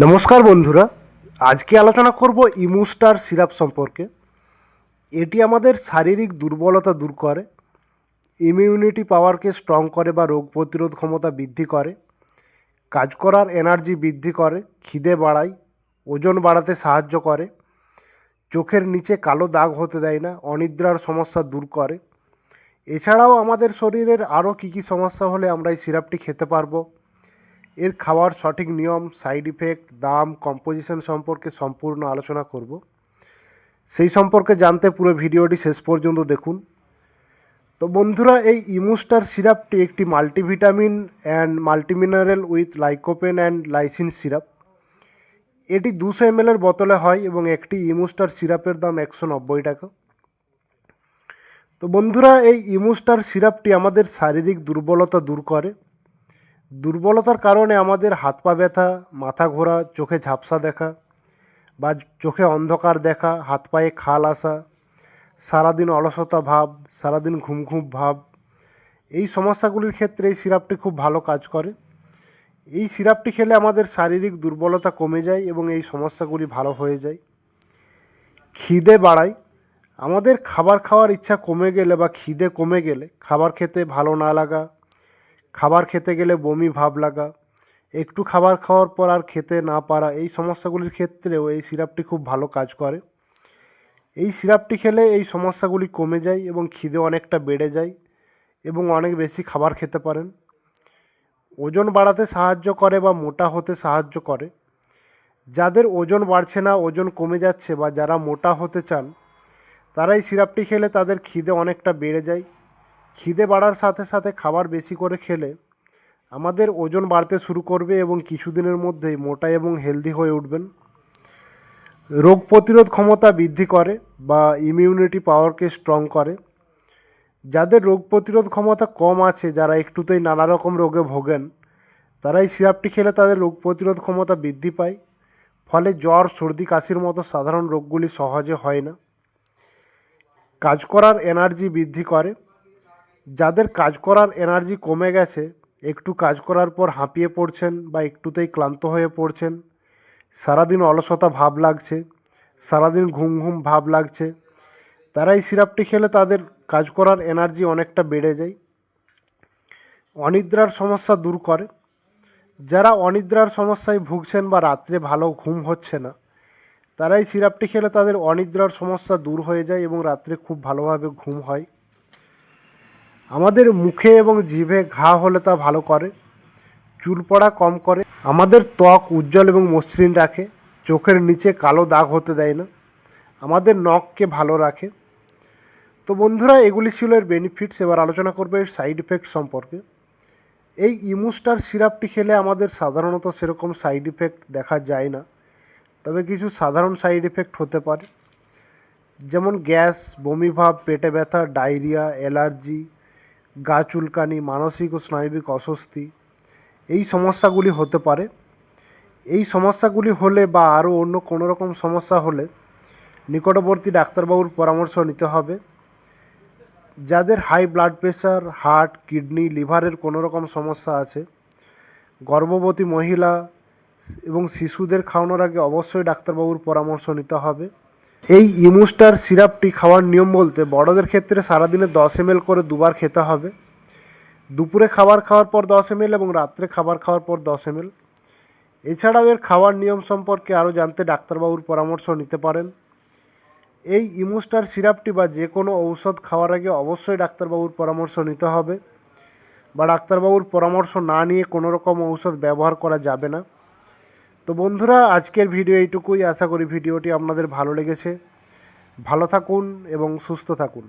নমস্কার বন্ধুরা, আজকে আলোচনা করব ইমুস্টার সিরাপ সম্পর্কে। এটি আমাদের শারীরিক দুর্বলতা দূর করে ইমিউনিটি পাওয়ারকে স্ট্রং করে বা রোগ প্রতিরোধ ক্ষমতা বৃদ্ধি করে, কাজ করার এনার্জি বৃদ্ধি করে, খিদে বাড়ায়, ওজন বাড়াতে সাহায্য করে, চোখের নিচে কালো দাগ হতে দেয় না, অনিদ্রার সমস্যা দূর করে। এছাড়াও আমাদের শরীরের আরও কী কী সমস্যা হলে আমরা এই সিরাপটি খেতে পারব এর খাওয়ার সঠিক নিয়ম সাইড ইফেক্ট দাম কম্পোজিশন সম্পর্কে সম্পূর্ণ আলোচনা করব। সেই সম্পর্কে জানতে পুরো ভিডিওটি শেষ পর্যন্ত দেখুন। তো বন্ধুরা, এই ইমুস্টার সিরাপটি একটি multivitamin and multimineral with lycopene and lysine syrup এটি দুশো এম এমএলের বোতলে হয় এবং একটি ইমুস্টার সিরাপের দাম একশো নব্বই টাকা। তো বন্ধুরা, এই ইমুস্টার সিরাপটি আমাদের শারীরিক দুর্বলতা দূর করে। দুর্বলতার কারণে আমাদের হাত পা ব্যথা, মাথা ঘোরা, চোখে ঝাপসা দেখা বা চোখে অন্ধকার দেখা, হাত পায়ে খাল আসা, সারাদিন অলসতা ভাব, সারাদিন ঘুম ঘুম ভাব, এই সমস্যাগুলির ক্ষেত্রে এই সিরাপটি খুব ভালো কাজ করে। এই সিরাপটি খেলে আমাদের শারীরিক দুর্বলতা কমে যায় এবং এই সমস্যাগুলি ভালো হয়ে যায়। খিদে বাড়ায়। আমাদের খাবার খাওয়ার ইচ্ছা কমে গেলে বা খিদে কমে গেলে খাবার খেতে ভালো না লাগা খাবার খেতে গেলে বমি, ভাব লাগা। একটু খাবার খাওয়ার পর আর খেতে না পারা, এই সমস্যাগুলির ক্ষেত্রেও এই সিরাপটি খুব ভালো কাজ করে। এই সিরাপটি খেলে এই সমস্যাগুলি কমে যায় এবং খিদে অনেকটা বেড়ে যায় এবং অনেক বেশি খাবার খেতে পারেন। ওজন বাড়াতে সাহায্য করে বা মোটা হতে সাহায্য করে। যাদের ওজন বাড়ছে না, ওজন কমে যাচ্ছে বা যারা মোটা হতে চান, তারা এই সিরাপটি খেলে তাদের খিদে অনেকটা বেড়ে যায়। খিদে বাড়ার সাথে সাথে খাবার বেশি করে খেলে আমাদের ওজন বাড়তে শুরু করবে এবং কিছুদিনের মধ্যেই মোটা এবং হেলদি হয়ে উঠবেন। রোগ প্রতিরোধ ক্ষমতা বৃদ্ধি করে বা ইমিউনিটি পাওয়ারকে স্ট্রং করে। যাদের রোগ প্রতিরোধ ক্ষমতা কম আছে, যারা একটুতেই নানা রকম রোগে ভোগেন তারা এই সিরাপটি খেলে তাদের রোগ প্রতিরোধ ক্ষমতা বৃদ্ধি পায়। ফলে জ্বর, সর্দি, কাশির মতো সাধারণ রোগগুলি সহজে হয় না। কাজ করার এনার্জি বৃদ্ধি করে। যাদের কাজ করার এনার্জি কমে গেছে, একটু কাজ করার পর হাঁপিয়ে পড়ছেন বা একটুতেই ক্লান্ত হয়ে পড়ছেন, সারাদিন অলসতা ভাব লাগছে, সারাদিন ঘুম ঘুম ভাব লাগছে তারা এই সিরাপটি খেলে তাদের কাজ করার এনার্জি অনেকটা বেড়ে যায়। অনিদ্রার সমস্যা দূর করে। যারা অনিদ্রার সমস্যায় ভুগছেন বা রাত্রে ভালো ঘুম হচ্ছে না তারা এই সিরাপটি খেলে তাদের অনিদ্রার সমস্যা দূর হয়ে যায় এবং রাত্রে খুব ভালোভাবে ঘুম হয়। আমাদের মুখে এবং জিভে ঘা হলে তা ভালো করে, চুল পড়া কম করে। আমাদের ত্বক উজ্জ্বল এবং মসৃণ রাখে, চোখের নিচে কালো দাগ হতে দেয় না, আমাদের নখকে ভালো রাখে। তো বন্ধুরা, এগুলি ছিল এর বেনিফিটস এবার আলোচনা করবে এর সাইড ইফেক্ট সম্পর্কে। এই ইমুস্টার সিরাপটি খেলে আমাদের সাধারণত সেরকম সাইড ইফেক্ট দেখা যায় না, তবে কিছু সাধারণ সাইড ইফেক্ট হতে পারে। যেমন গ্যাস বমিভাব পেটে ব্যথা, ডায়রিয়া, অ্যালার্জি গা চুলকানি, মানসিক ও স্নায়বিক অস্বস্তি, এই সমস্যাগুলি হতে পারে। এই সমস্যাগুলি হলে বা আরও অন্য কোনো রকম সমস্যা হলে নিকটবর্তী ডাক্তারবাবুর পরামর্শ নিতে হবে। যাদের high blood pressure heart kidney লিভারের কোনো রকম সমস্যা আছে, গর্ভবতী মহিলা এবং শিশুদের খাওয়ানোর আগে অবশ্যই ডাক্তারবাবুর পরামর্শ নিতে হবে। এই ইমুস্টার সিরাপটি খাওয়ার নিয়ম বলতে বড়দের ক্ষেত্রে সারাদিনে দশ এমএল করে দুবার খেতে হবে। দুপুরে খাবার খাওয়ার পর দশ এমএল এবং রাত্রে খাবার খাওয়ার পর দশ এমএল। এছাড়াও এর খাওয়ার নিয়ম সম্পর্কে আরও জানতে ডাক্তারবাবুর পরামর্শ নিতে পারেন। এই ইমুস্টার সিরাপটি বা যে কোনো ঔষধ খাওয়ার আগে অবশ্যই ডাক্তারবাবুর পরামর্শ নিতে হবে। বা ডাক্তারবাবুর পরামর্শ না নিয়ে কোনো রকম ঔষধ ব্যবহার করা যাবে না। তো বন্ধুরা, আজকের ভিডিও এইটুকুই। আশা করি ভিডিওটি আপনাদের ভালো লেগেছে। ভালো থাকুন এবং সুস্থ থাকুন।